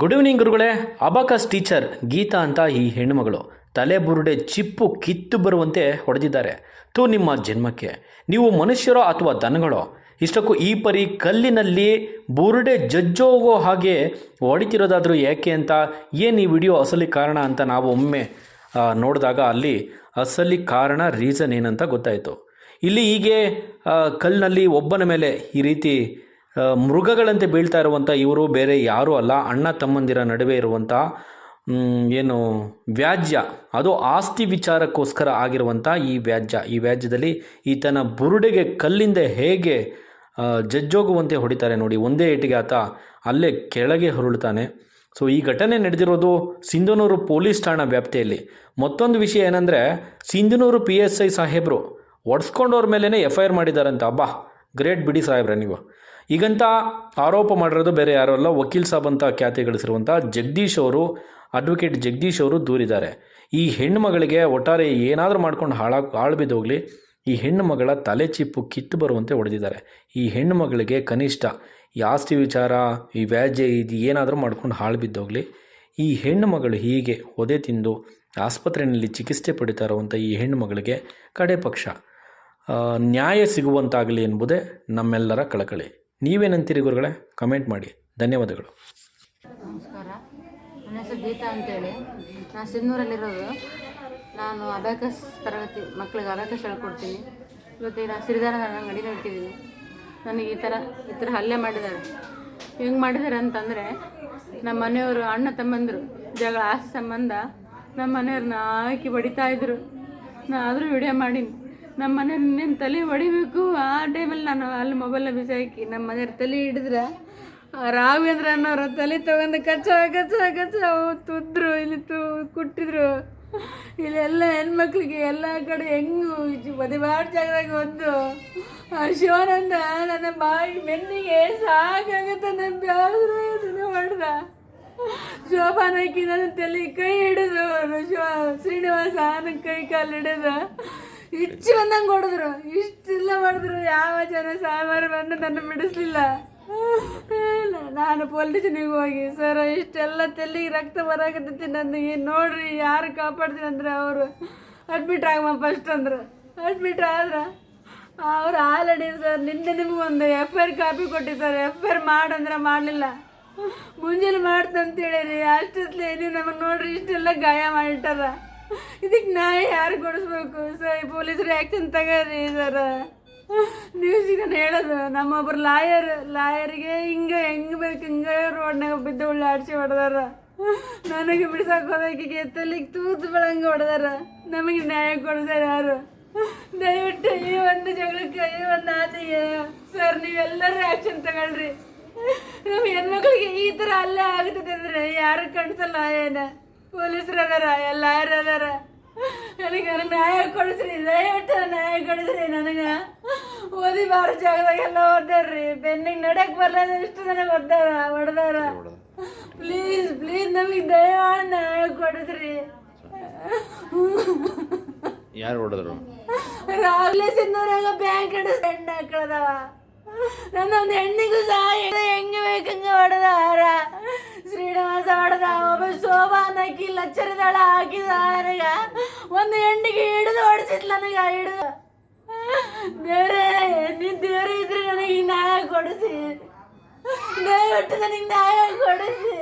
Good evening ಗುರುಗಳೇ. Abacus teacher Geetha ಅಂತ ಈ ಹೆಣ್ಣುಮಗಳು. ತಲೆ ಬುರುಡೆ, ಚಿಪ್ಪು, ಕಿತ್ತು ಬರುವಂತೆ ಹೊಡೆದಿದ್ದಾರೆ. ತು ನಿಮ್ಮ ಜನ್ಮಕ್ಕೆ. ನೀವು ಮನುಷ್ಯರೋ ಅಥವಾ ದನಗಳೋ ಇಷ್ಟಕ್ಕೂ ಈ ಪರಿ ಕಲ್ಲಿನಲ್ಲಿ ಬುರುಡೆ ಜಜ್ಜೋಗೋ ಹಾಗೆ ಹೊಡಿತಿರೋದಾದರೂ ಯಾಕೆ ಅಂತ ಏನು ಈ ವಿಡಿಯೋ ಅಸಲಿ ಕಾರಣ ಅಂತ ನಾವು ಒಮ್ಮೆ ನೋಡಿದಾಗ ಅಲ್ಲಿ ಅಸಲಿ ಕಾರಣ ರೀಸನ್ ಏನಂತ ಗೊತ್ತಾಯಿತು. ಇಲ್ಲಿ ಹೀಗೆ ಕಲ್ಲಿನಲ್ಲಿ ಒಬ್ಬನ ಮೇಲೆ ಈ ರೀತಿ ಮೃಗಗಳಂತೆ ಬೀಳ್ತಾ ಇರುವಂಥ ಇವರು ಬೇರೆ ಯಾರೂ ಅಲ್ಲ. ಅಣ್ಣ ತಮ್ಮಂದಿರ ನಡುವೆ ಇರುವಂಥ ಏನು, ವ್ಯಾಜ್ಯ. ಅದು ಆಸ್ತಿ ವಿಚಾರಕ್ಕೋಸ್ಕರ ಆಗಿರುವಂಥ ಈ ವ್ಯಾಜ್ಯ. ಈ ವ್ಯಾಜ್ಯದಲ್ಲಿ ಈತನ ಬುರುಡೆಗೆ, ಕಲ್ಲಿಂದ ಹೇಗೆ ಜಜ್ಜೋಗುವಂತೆ ಹೊಡಿತಾರೆ ನೋಡಿ. ಒಂದೇ ಏಟಿಗೆ ಆತ ಅಲ್ಲೇ ಕೆಳಗೆ ಹೊರಳ್ತಾನೆ ಸೊ ಈ ಘಟನೆ ನಡೆದಿರೋದು ಸಿಂಧನೂರು ಪೊಲೀಸ್ ಠಾಣಾ ವ್ಯಾಪ್ತಿಯಲ್ಲಿ. ಮತ್ತೊಂದು ವಿಷಯ ಏನಂದರೆ, ಸಿಂಧನೂರು ಪಿ ಎಸ್ ಐ ಸಾಹೇಬರು ಒಡ್ಸ್ಕೊಂಡವ್ರ ಮೇಲೇ ಎಫ್ ಐ ಆರ್ ಮಾಡಿದಾರಂತ. ಅಬ್ಬಾ, ಗ್ರೇಟ್ ಬಿಡಿ ಸಾಹೇಬ್ರೆ ನೀವು. ಈಗಂತ ಆರೋಪ ಮಾಡಿರೋದು ಬೇರೆ ಯಾರೂ ಅಲ್ಲ, ವಕೀಲ್ ಸಾಬ್ ಅಂತ ಖ್ಯಾತಿ ಗಳಿಸಿರುವಂಥ ಜಗದೀಶ್ ಅವರು ಅಡ್ವೊಕೇಟ್ ಜಗದೀಶ್ ಅವರು ದೂರಿದ್ದಾರೆ. ಈ ಹೆಣ್ಣು ಮಗಳಿಗೆ ಒಟ್ಟಾರೆ ಏನಾದರೂ ಮಾಡ್ಕೊಂಡು ಹಾಳಾಗಿ, ಹಾಳು ಬಿದ್ದೋಗ್ಲಿ. ಈ ಹೆಣ್ಣು ಮಗಳ ತಲೆ ಚಿಪ್ಪು ಕಿತ್ತು ಬರುವಂತೆ ಹೊಡೆದಿದ್ದಾರೆ. ಈ ಹೆಣ್ಣು ಮಗಳಿಗೆ ಕನಿಷ್ಠ ಈ ಆಸ್ತಿ ವಿಚಾರ, ಈ ವ್ಯಾಜ್ಯ ಇದು ಏನಾದರೂ ಮಾಡ್ಕೊಂಡು ಹಾಳು ಬಿದ್ದೋಗ್ಲಿ. ಈ ಹೆಣ್ಣು ಮಗಳು ಹೀಗೆ ಒದೆ ತಿಂದು ಆಸ್ಪತ್ರೆಯಲ್ಲಿ ಚಿಕಿತ್ಸೆ ಪಡಿತಾ ಇರುವಂಥ ಈ ಹೆಣ್ಣು ಮಗಳಿಗೆ ಕಡೆ ಪಕ್ಷ. ನ್ಯಾಯ ಸಿಗುವಂತಾಗಲಿ ಎಂಬುದೇ ನಮ್ಮೆಲ್ಲರ ಕಳಕಳಿ. ನೀವೇನಂತೀರಿ ಗುರುಗಳೇ? ಕಮೆಂಟ್ ಮಾಡಿ. ಧನ್ಯವಾದಗಳು. ನಮಸ್ಕಾರ. ನನ್ನ ಹೆಸರು ಗೀತಾ ಅಂತೇಳಿ. ನಾನು ಸಿನ್ನೂರಲ್ಲಿರೋದು ನಾನು ಅಬಾಕಸ್ ತರಗತಿ ಮಕ್ಕಳಿಗೆ ಅಬಾಕಸ್ ಹೇಳ್ಕೊಡ್ತೀನಿ ಇವತ್ತು ನಾನು ಸಿರಿಧಾರ ಅಂಗಡಿನ ಇಟ್ಟಿದ್ದೀನಿ ನನಗೆ ಈ ಥರ ಈ ಥರ ಹಲ್ಲೆ ಮಾಡಿದ್ದಾರೆ. ಹೆಂಗೆ ಮಾಡಿದ್ದಾರೆ ಅಂತಂದರೆ, ನಮ್ಮ ಮನೆಯವರು ಅಣ್ಣ ತಮ್ಮಂದರು, ಜಗಳ ಆಸೆ ಸಂಬಂಧ ನಮ್ಮ ಮನೆಯವ್ರನ್ನ ಹಾಕಿ ಇದ್ರು. ನಾ ಆದರೂ ವಿಡಿಯೋ ಮಾಡೀನಿ. ನಮ್ಮ ಮನೆಯವ್ರು ನಿನ್ನ ತಲೆ ಹೊಡಿಬೇಕು. ಆ ಟೈಮಲ್ಲಿ ನಾನು ಅಲ್ಲಿ ಮೊಬೈಲ್ನ ಬಿಸಾಕಿ ನಮ್ಮ ಮನೆಯವ್ರ ತಲೆ ಹಿಡಿದ್ರೆ ರಾಘವೇಂದ್ರ ಅನ್ನೋರು ತಲೆ ತಗೊಂಡು ಕಚ್ಚ ಕಚ್ಚ ಕಚ್ಚ ತುದ್ರು, ಇಲ್ಲಿ ತು, ಕುಟ್ಟಿದ್ರು. ಇಲ್ಲೆಲ್ಲ ಹೆಣ್ಮಕ್ಳಿಗೆ ಎಲ್ಲ ಕಡೆ ಹೆಂಗು ಬದಿಬಾಡ್ ಜಾಗದಾಗ ಒಂದು. ಶಿವಾನಂದ ನನ್ನ ಬಾಯಿ ಬೆನ್ನಿಗೆ ಸಾಕಾಗತ್ತೆ ನನ್ನ ಇದನ್ನ ಹೊಡೆದ ಶೋಭಾನಕಿ ನನ್ನ ತಲೆ ಕೈ ಹಿಡಿದು ಶಿವ ಶ್ರೀನಿವಾಸ ನನ್ನ ಕೈ ಕಾಲು ಹಿಡಿದ ಇಚ್ಚು ಬಂದಂಗೆ ಹೊಡೆದ್ರು. ಇಷ್ಟೆಲ್ಲ ಹೊಡೆದ್ರು. ಯಾವ ಜನ ಸಾಮಾರು ಬಂದು ನನ್ನ ಬಿಡಿಸ್ಲಿಲ್ಲ. ನಾನು ಪೊಲೀಸ್ ಸ್ಟೇಷನಿಗೆ ಹೋಗಿ, ಸರ್, ಇಷ್ಟೆಲ್ಲ ತೆಲ್ಲಿಗೆ ರಕ್ತ ಬರಾಕತ್ತೈತಿ ನನಗೆ ನೋಡ್ರಿ, ಯಾರು ಕಾಪಾಡ್ತೀನಿ ಅಂದ್ರೆ ಅವರು. ಅಡ್ಮಿಟ್ ಆಗಮ್ಮ ಫಸ್ಟ್ ಅಂದ್ರೆ. ಅಡ್ಮಿಟ್ ಆದ್ರೆ ಅವ್ರು ಆಲ್ರೆಡಿ ಸರ್, ನಿನ್ನೆ ನಿಮ್ಗೆ ಒಂದು ಎಫ್ ಐ ಆರ್ ಕಾಪಿ ಕೊಟ್ಟಿ ಸರ್ ಎಫ್ ಐ ಆರ್ ಮಾಡಂದ್ರೆ ಮಾಡಲಿಲ್ಲ. ಮುಂಜಾನೆ ಮಾಡ್ತಂತ ಹೇಳಿರಿ ಅಷ್ಟೊತ್ತಲೇ ನೀವು ನಮಗೆ ನೋಡ್ರಿ, ಇಷ್ಟೆಲ್ಲ ಗಾಯ ಮಾಡಿಟ್ಟಾರ. ಇದಕ್ಕೆ ನಾಯಿ ಯಾರು ಕೊಡಿಸ್ಬೇಕು? ಸರ್, ಪೊಲೀಸರು ಆ್ಯಕ್ಷನ್ ತಗೋರಿ ಸರ್. ನ್ಯೂಸಿಗೆ ಹೇಳೋದು. ನಮ್ಮ ನಮ್ಮೊಬ್ರು ಲಾಯರ್, ಲಾಯರಿಗೆ ಹಿಂಗೆ, ಹೆಂಗೆ ಬೇಕು ಹಿಂಗೆ ರೋಡ್ನಾಗ ಬಿದ್ದು ಉಳ್ಳಿ ಆಡ್ಸಿ ಹೊಡೆದಾರ. ನನಗೆ ಬಿಡ್ಸಕ್ಕೆ ಹೋದಕ್ಕಿಗೆ ತಲೆಗೆ ತೂತು ಬೆಳಂಗೆ ಹೊಡೆದಾರ. ನಮಗೆ ನ್ಯಾಯ ಕೊಡ್ತಾರೆ ಯಾರು? ದಯವಿಟ್ಟು ಈ ಒಂದು ಜಗಳಕ್ಕೆ, ಈ ಒಂದು ಆದಿಗೆ ಸರ್, ನೀವೆಲ್ಲರೂ ಆ್ಯಕ್ಷನ್ ತಗೊಳ್ರಿ. ನಮ್ಮ ಹೆಣ್ಮಕ್ಳಿಗೆ ಈ ಥರ ಅಲ್ಲೇ ಆಗ್ತದೆ ಅಂದ್ರೆ ಯಾರು ಕಣ್ಸಲ್ಲ ಏನ? ಪೊಲೀಸರು ಅದಾರ ಎಲ್ಲ ಯಾರು ಅದಾರ. ನನಗೆ ನ್ಯಾಯ ಕೊಡಿಸ್ರಿ, ದಯವಿಟ್ಟು ನ್ಯಾಯ ಕೊಡಿಸ್ರಿ ನನಗೆ. ಓದಿ ಬಾರ ಜಾಗದಾಗೆಲ್ಲ ಓದಾರ್ರಿ ಬೆನ್ನಿಗೆ ನಡಕ್ ಬರಲ್ಲ ಇಷ್ಟು ನನಗೆ ಒದ್ದಾರ ಹೊಡೆದಾರ ಪ್ಲೀಸ್ ಪ್ಲೀಸ್ ನಮಗೆ ದಯಮಾಡಿ ನ್ಯಾಯ ಕೊಡಿಸ್ರಿ ಯಾರು ಹೊಡೆದ್ರು ರಾವ್ಲೆ ಸಿಂಧೂರಾಗ ಬ್ಯಾಂಕ್ ಹಿಡಿದು ಹೆಣ್ಣು ಹಾಕಳದವ ನನ್ನೊಂದು ಹೆಣ್ಣಿಗೂ ಸಹ ಹೆಂಗೆ ಬೇಕಂಗೆ ಹೊಡೆದಾರ ಶ್ರೀನಿವಾಸ ಹೊಡೆದ ಒಬ್ಬ ಶೋಭಾ ನಕ್ಕಿ ಲಚ್ಚರದಳ ಹಾಕಿದ ನನಗ ಒಂದು ಹೆಣ್ಣಿಗೆ ಹಿಡಿದು ಹೊಡೆಸಿದ್ಲ ನನಗೆ ಹಿಡಿದು ದೇವ್ರೇ ನೀ ದೇವ್ರೇ ಇದ್ರೆ ನನಗೆ ನ್ಯಾಯ ಕೊಡಿಸಿ